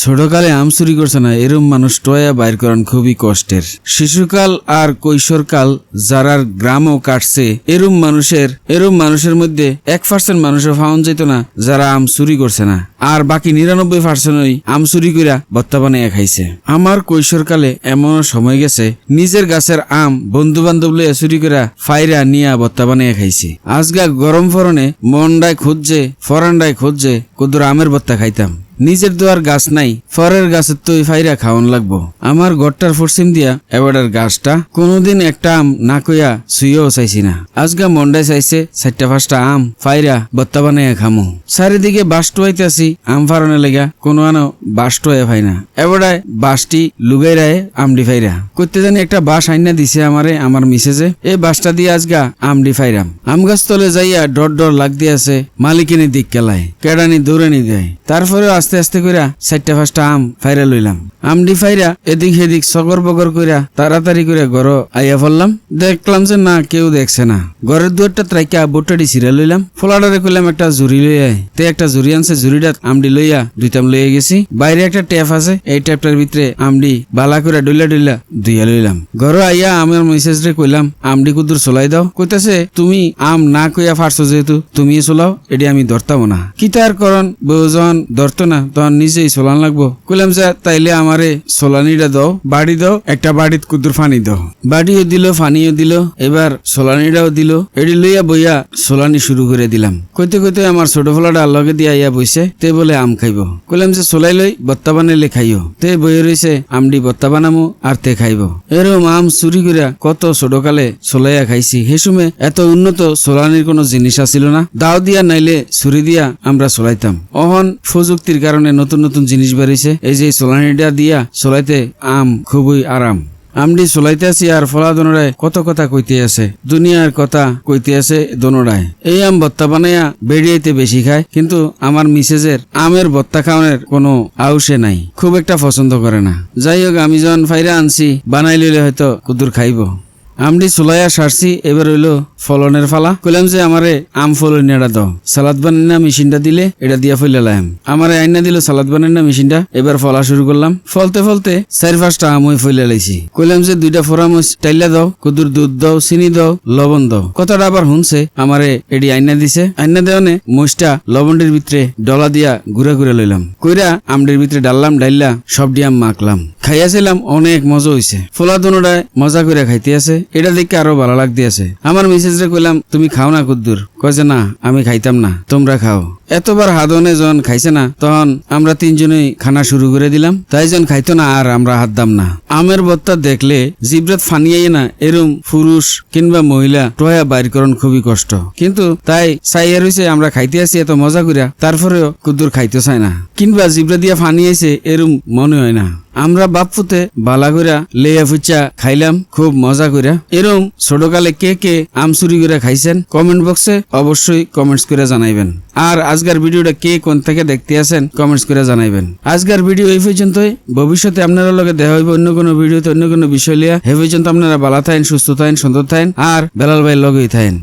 ছোটকালে আম চুরি করছে না এরম মানুষ টয়া বাইর করান খুবই কষ্টের। শিশুকাল আর কৈশোরকাল যারার গ্রামও কাটছে এরম মানুষের এরম মানুষের মধ্যে এক পার্সেন্ট মানুষের ফাউন যেত না, যারা আম চুরি করছে না। আর বাকি নিরানব্বই পার্সেন্টই আম চুরি কইরা বানাইয়া খাইছে। আমার কৈশোরকালে এমন সময় গেছে, নিজের গাছের আম বন্ধু বান্ধব লইয়া চুরি কইরা ফাইরা নিয়া বত্তা বানাইয়া খাইছি। আজগা গরম ফরনে মন্ডায় খুঁজছে, ফরান্ডায় খুঁজছে, কুদুর আমের বত্তা খাইতাম। নিজের দোয়ার গাছ নাই, ফরের গাছের তুই ফাইরা খাওয়ান লাগবো। আমার গড়টার পশ্চিম দিয়া এবারের গাছটা, কোনোদিন একটা আম না কইয়া সুইও চাইছি না। আজগা মন্ডায় চাইছে চারটা পাঁচটা আম, ফাইরা বত্তা বানাইয়া খামু। চারিদিকে বাস টুয়াইতেছি, আম ফারনে লেগা কোনো আনো বাস টুয়ে ফাই না। এবারে বাসটি লুগাই রায় আমডি ফাইরা। করতে জানি একটা বাস আইনা দিছে আমারে, আমার মিসেজে। এই বাসটা দিয়ে আজগা আমডি ফাইরাম। আম গাছ তলে যাইয়া ডর ডর লাগ দিয়েছে মালিকিনী দিক কেলায়, কেডানি দৌড়ানি দেয়। তারপরেও আস্তে আস্তে কইরা চারটা পাঁচটা আম ফাইরা লইলাম। আমডি ফাইরা এদিক সেদিক সগর বগর কইরা তাড়াতাড়ি করে ঘর আইয়া ফেললাম। দেখলাম যে না, কেউ দেখছে না। ঘরের দুয়ারটা ত্রাইকা বোটাডি সিরা লইলাম। ফোলাডারে কইলাম, একটা জুরি লই তে একটা জুরি আনছে জুরিটা আমডি লইয়া দুইটাম লইয়া গেছি। বাইরে একটা ট্যাপ আছে, এই ট্যাপটার ভিতরে আমডি বালা করে ডইলা ডইলা দুইয়া লইলাম। ঘর আইয়া আমার মেসেজ রে কইলাম, আমডি কুদুর চলাই দাও। কইতাছে, তুমি আম না কইয়া ফারছো যেহেতু তুমি চলাও এটি আমি ধরতাম না। কি তার করন বউজন ধরতো না। তখন নিজেই চলান লাগবো। কইলাম, যে, তাইলে আমারে সোলানিটা দাও, বাড়ি দাও, একটা বাড়িত কুদুর ফানি দাও। বাড়িও দিল, ফানিও দিল, এবার সোলানিটাও দিল। এটি লইয়া বইয়া সোলানি শুরু করে দিলাম। কইতে কইতে আমার ছোট ফলাটা লগে দিয়া ইয়া বইছে, তে বলে আম খাইব। কইলাম, যে সোলাই লই, বত্তা বানাইলে খাইও। তে বইয়ে রইছে, আমডি বত্তা বানামু আর তে খাইব। এরম আম চুরি করিয়া কত ছোটকালে সোলাইয়া খাইছি। সময় এত উন্নত সোলানির কোনো জিনিস আছিল না। দাও দিয়া, নাইলে ছুরি দিয়া আমরা চলাইতাম অহন প্রযুক্তির কারণে নতুন নতুন জিনিস বেরিয়েছে। এই যে সোলানিটা দিয়া চলাইতে আম খুবই আরাম। আমডি চলাইতে আছি আর ফলা দনোড়ায় কত কথা কইতে আছে। দুনিয়ার কথা কইতে আছে দনোড়ায় এই আম বত্তা বানাইয়া বেরিয়াইতে বেশি খায়, কিন্তু আমার মিসেজের আমের বত্তা খাওয়ানোর কোনো আউসে নাই। খুব একটা পছন্দ করে না। যাই হোক, আমি যখন ফাইরা আনছি, বানাই লইলে হয়তো কুদুর খাইব। আমডি চুলাইয়া সারছি এবার হইল ফলনের ফালা। কইলাম যে আমারে আম ফলন এটা দাও। সালাদ বানাই মেশিনটা দিলে এটা দিয়া ফেলালাম আমারে আইনা দিল সালাদ বানাই মেশিনটা, এবার ফলা শুরু করলাম। ফলতে ফলতে চার পাঁচটা আম ফেলে লাইছি। কইলাম যে দুইটা ফোরামস টাইলা দাও, কুদুর দুধ দাও, চিনি দাও, লবণ দাও। কথাটা আবার শুনছে আমারে এডি আইনা দিছে। আইনা দেওয়ানে মহিষটা লবণের ভিতরে ডলা দিয়া ঘুরে ঘুরে লইলাম। কইরা আমডের ভিতরে ডাললাম ডাইল্লা সব ডিয়াম মাখলাম। খাইয়াছিলাম অনেক মজা হইছে। ফলা দুনোটায় মজা করে খাইতে আছে। এটা দেখে আরও ভালো লাগতে আছে আমার মিসেস রে কইলাম, তুমি খাও না কুদ্দুর। কয় যে, না, আমি খাইতাম না, তোমরা খাও। এতবার হাদনে যখন খাইছে না, তখন আমরা তিনজনই খানা শুরু করে দিলাম। তাই জন খাইতো না, আর আমরা হাত দাম না। আমের বত্তা দেখলে জিব্রাত ফানিয়াই না, এরম পুরুষ কিংবা মহিলা টয়া বাইর করন খুবই কষ্ট। কিন্তু তাই চাইয়া রয়েছে আমরা খাইতে আছি এত মজা করিয়া তারপরেও কুদ্দুর খাইতে চায় না। কিংবা জিব্রা দিয়া ফানিয়েছে এরম মনে হয় না। আমরা বাপুতে বালা কইরা লেয়া ফুচা খাইলাম, খুব মজা কইরা। এরম ছোটকালে কে কে আম চুরি করে খাইছেন কমেন্ট বক্সে অবশ্যই কমেন্টস করে জানাইবেন। আর আজকের ভিডিওটা কে কোন থেকে দেখতে আছেন কমেন্টস করে জানাইবেন। আজকের ভিডিও এই পর্যন্তই। ভবিষ্যতে আপনারা লগে দেখা হইব অন্য কোনো ভিডিওতে, অন্য কোনো বিষয় লিয়া। হে পর্যন্ত আপনারা ভালো থাকেন, সুস্থ থাকেন সুন্দর থাকেন, আর বেলাল ভাই লগেই থাকেন।